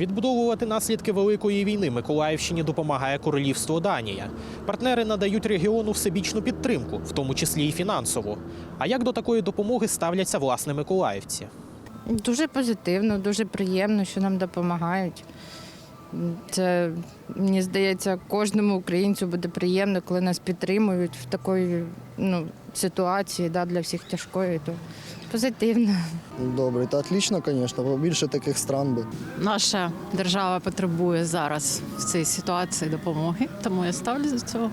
Відбудовувати наслідки великої війни Миколаївщині допомагає королівство Данія. Партнери надають регіону всебічну підтримку, в тому числі і фінансову. А як до такої допомоги ставляться власне миколаївці? Дуже позитивно, дуже приємно, що нам допомагають. Це, мені здається, кожному українцю буде приємно, коли нас підтримують в такої ну, ситуації, да, для всіх тяжкої. То позитивно. Добре, та отлично, звісно, побільше таких стран би. Наша держава потребує зараз в цій ситуації допомоги, тому я ставлю до цього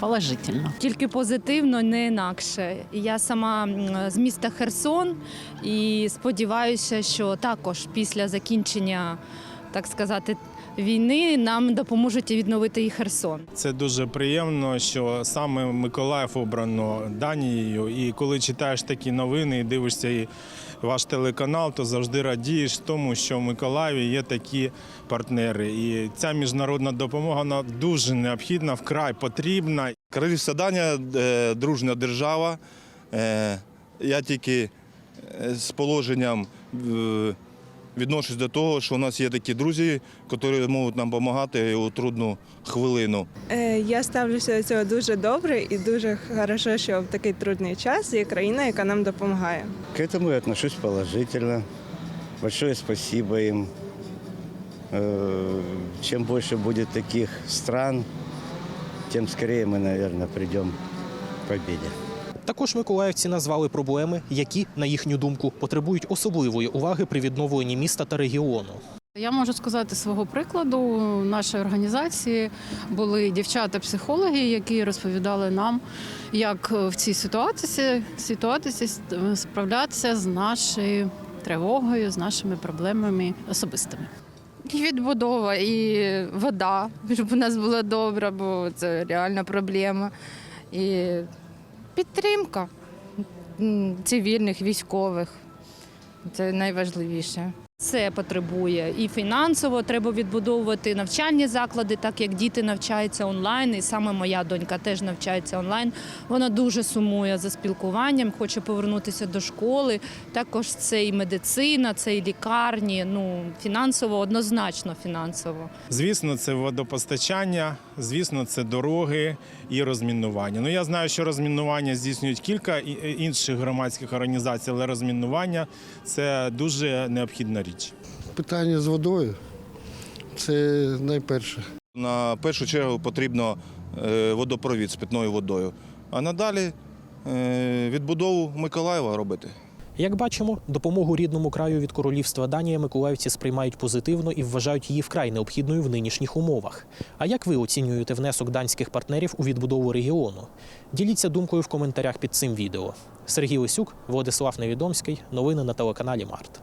положительно. Тільки позитивно, не інакше. Я сама з міста Херсон і сподіваюся, що також після закінчення, так сказати, війни нам допоможуть відновити і Херсон. Це дуже приємно, що саме Миколаїв обрано Данією. І коли читаєш такі новини і дивишся і ваш телеканал, то завжди радієш тому, що в Миколаєві є такі партнери. І ця міжнародна допомога вона дуже необхідна, вкрай потрібна. Королівська Данія е, дружня держава. Е, я тільки е, з положенням відношусь до того, що у нас є такі друзі, які можуть нам допомагати у трудну хвилину. Е, Я ставлюся до цього дуже добре і дуже хорошо, що в такий трудний час є країна, яка нам допомагає. К этому я отношусь положительно. Большое спасибо им. Э, Чем больше будет таких стран, тем скорее мы, наверное, придем к победе. Також миколаївці назвали проблеми, які, на їхню думку, потребують особливої уваги при відновленні міста та регіону. Я можу сказати свого прикладу. В нашій організації були дівчата-психологи, які розповідали нам, як в цій ситуації, ситуації справлятися з нашою тривогою, з нашими проблемами особистими. І відбудова, і вода, щоб у нас було добре, бо це реальна проблема. І підтримка цивільних, військових. Це найважливіше. Це потребує і фінансово треба відбудовувати навчальні заклади, так як діти навчаються онлайн, і саме моя донька теж навчається онлайн. Вона дуже сумує за спілкуванням, хоче повернутися до школи. Також це і медицина, це і лікарні. Ну фінансово однозначно фінансово. Звісно, це водопостачання, звісно, це дороги і розмінування. Ну я знаю, що розмінування здійснюють кілька е, інших громадських організацій, але розмінування це дуже необхідна річ. Питання з водою це найперше. На першу чергу потрібно е, водопровід з питною водою, а надалі е, відбудову Миколаєва робити. Як бачимо, допомогу рідному краю від королівства Данія миколаївці сприймають позитивно і вважають її вкрай необхідною в нинішніх умовах. А як ви оцінюєте внесок данських партнерів у відбудову регіону? Діліться думкою в коментарях під цим відео. Сергій Лисюк, Владислав Невідомський. Новини на телеканалі Март.